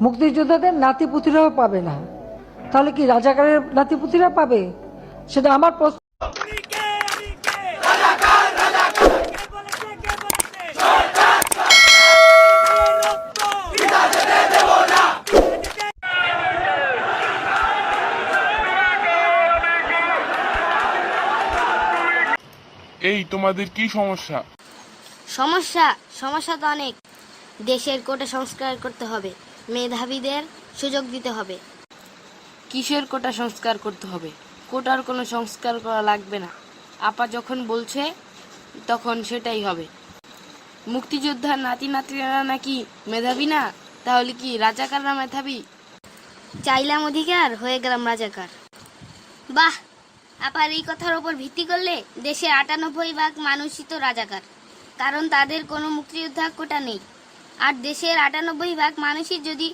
মুক্তিযোদ্ধাদের নাতিপুতিরাও পাবে না। তাহলে কি রাজাকারের নাতিপুতিরা পাবে? সেটা আমার প্রশ্ন। এই তোমাদের কি সমস্যা? সমস্যা সমস্যা তো অনেক। দেশের কোটা সংস্কার করতে হবে। মেধাবীদের সুযোগ দিতে হবে। কিসের কোটা সংস্কার করতে হবে? কোটার কোনো সংস্কার করা লাগবে না। আপা যখন বলছে তখন সেটাই হবে। মুক্তিযোদ্ধার নাতি নাতিরা নাকি মেধাবী না? তাহলে কি রাজাকাররা মেধাবী? চাইলাম অধিকার হয়ে গেলাম রাজাকার। বাহ! আপার এই কথার ওপর ভিত্তি করলে দেশের আটানব্বই ভাগ মানুষই তো রাজাকার। কারণ তাদের কোনো মুক্তিযোদ্ধা কোটা নেই। আর দেশের আটানব্বই ভাগ মানুষই যদি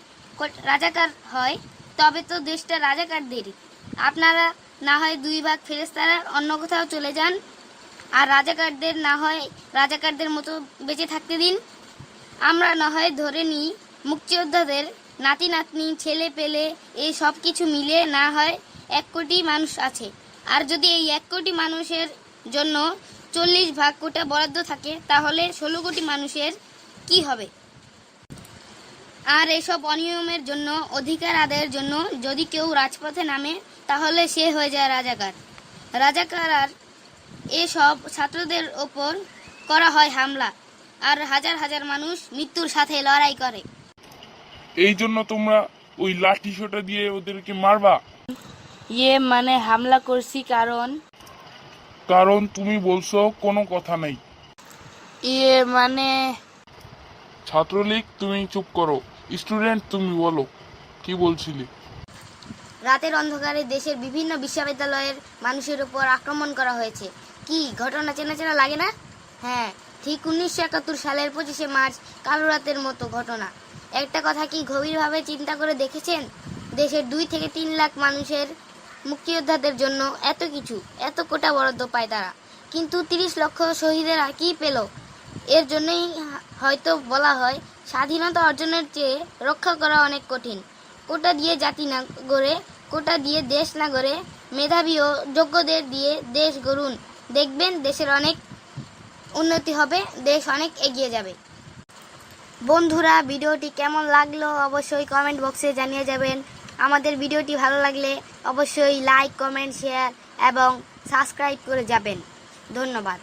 রাজাকার হয়, তবে তো দেশটা রাজাকারদেরই। আপনারা না হয় দুই ভাগ ফেরেস্তারা অন্য কোথাও চলে যান, আর রাজাকারদের না হয় রাজাকারদের মতো বেঁচে থাকতে দিন। আমরা না হয় ধরে নিই মুক্তিযোদ্ধাদের নাতি নাতনি ছেলে পেলে এই সব কিছু মিলে না হয় এক কোটি মানুষ আছে। আর যদি এই এক কোটি মানুষের জন্য চল্লিশ ভাগ কোটা বরাদ্দ থাকে, তাহলে ষোলো কোটি মানুষের কি হবে? আর এসব অনিয়মের জন্য অধিকার আদায়ের জন্য যদি কেউ রাজপথে নামে তাহলে সে হয়ে যায় রাজাকার। রাজাকার আর এসব ছাত্রদের ওপর করা হয় হামলা আর হাজার হাজার মানুষ মৃত্যুর সাথে লড়াই করে। এই জন্য তোমরা ওই লাঠি সোটা দিয়ে ওদেরকে মারবা? ইয়ে মানে হামলা করছি কারণ? কারণ তুমি বলছো কোনো কথা নেই। ইয়ে মানে? ছাত্রলীগ তুমি চুপ করো। স্টুডেন্ট তুমি বলো, কি বলছিলে? রাতের অন্ধকারে দেশের বিভিন্ন বিশ্ববিদ্যালয়ের মানুষের উপর আক্রমণ করা হয়েছে। কি ঘটনা চেনা চেনা লাগে না? হ্যাঁ ঠিক উনিশশো একাত্তর সালের পঁচিশে মার্চ, কালো রাতের মতো ঘটনা। একটা কথা কি গভীরভাবে চিন্তা করে দেখেছেন? দেশের দুই থেকে তিন লাখ মানুষের মুক্তিযোদ্ধাদের জন্য এত কিছু, এত কোটা বরাদ্দ পায় তারা। কিন্তু তিরিশ লক্ষ শহীদেরা কি পেল? এর জন্যই হয়তো বলা হয় স্বাধীনতা অর্জনের চেয়ে রক্ষা করা অনেক কঠিন। কোটা দিয়ে জাতি না গড়ে, কোটা দিয়ে দেশ না গড়ে, মেধাবী ও যোগ্যদের দিয়ে দেশ গড়ুন। দেখবেন দেশের অনেক উন্নতি হবে, দেশ অনেক এগিয়ে যাবে। বন্ধুরা, ভিডিওটি কেমন লাগল অবশ্যই কমেন্ট বক্সে জানিয়ে যাবেন। আমাদের ভিডিওটি ভালো লাগলে অবশ্যই লাইক কমেন্ট শেয়ার এবং সাবস্ক্রাইব করে যাবেন। ধন্যবাদ।